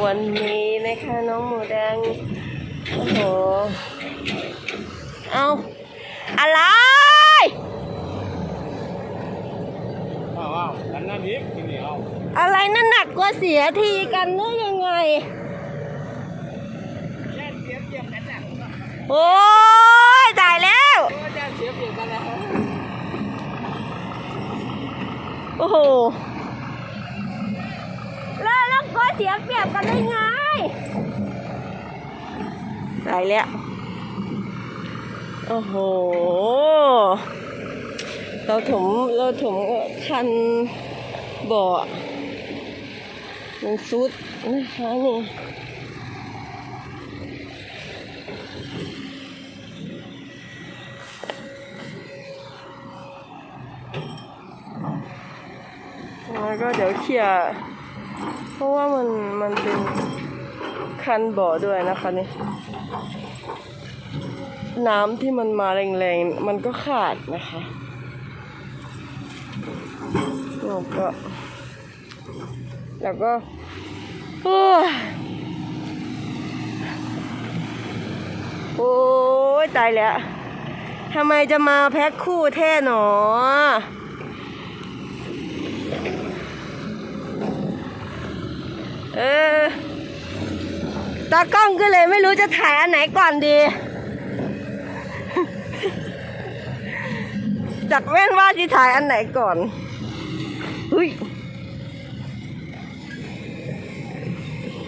วันนี้นะคะน้องหมูแดง โอ้โห เอาอะไรอ้าวอ้าวอันนั้นอีกทีนี้เอาอะไรนั่นหนักกว่าเสียทีกันหรือยังไงแย่เสียเปรียบกันนะโอ้ยตายแล้วโอ้แย่เสียเปรียบกันนะโอ้โหแล้วแล้วก็ เสียเปรียบกันได้ไงตายแล้ว โอ้โห เราถมเราถมคันบ่อมันซุดนะคะนี่แล้วก็เดี๋ยวเคลียร์ เพราะว่ามันมันเป็นคันบ่อด้วยนะคะนี่น้ำที่มันมาแรงๆ มันก็ขาดนะคะแล้วก็ แล้วก็โอ้ยโอ้ยตายแล้วทำไมจะมาแพ็คคู่แท่หนอ เออ ตากล้องก็เลยไม่รู้จะถ่ายอันไหนก่อนดี จากแม่นว่าที่ถ่ายอันไหนก่อนอุ้ย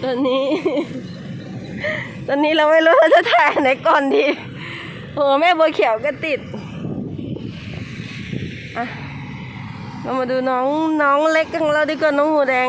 ตอนนี้ ตอนนี้เราไม่รู้ว่าจะถ่ายอันไหนก่อนดีโอ้แม่บัวเขียวก็ติดอะเรามาดูน้องน้องเล็กของเราดีกว่าน้องหมูแดง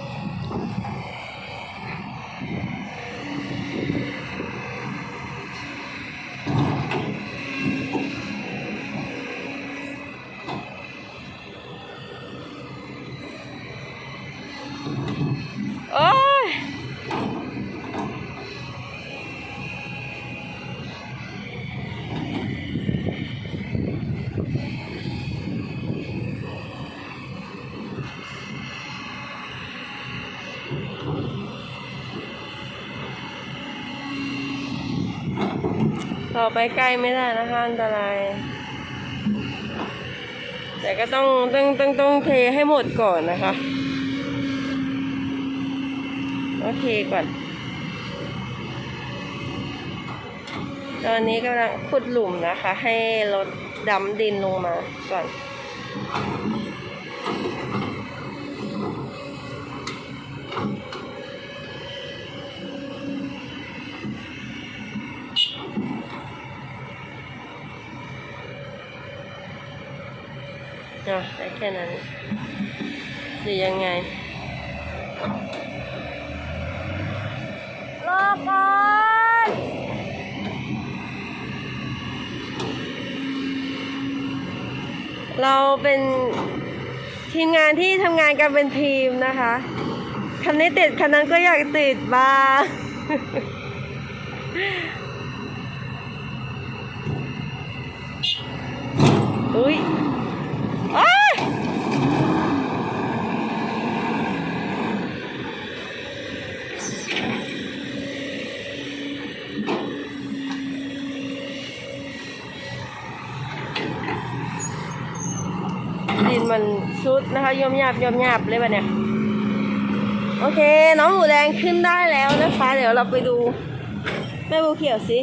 โอ้ยต่อไปใกล้ไม่ได้นะคะอันตราย แต่ก็ต้องต้องต้องต้องเทให้หมดก่อนนะคะ โอเคก่อน ตอนนี้กำลังขุดหลุมนะคะ ให้รถดำดินลงมาก่อนอะได้แค่นั้นหรือยังไง เราเป็นทีมงานที่ทำงานกันเป็นทีมนะคะคันนี้ติดคันนั้นก็อยากติดบ้างอุ้ยโอ้ย ดินมันซุดนะคะยอมหยาบยอมหยาบเลยแบบเนี้ยโอเค น้องหมูแดงขึ้นได้แล้วนะคะ เดี๋ยวเราไปดูแม่บูเขียวสิ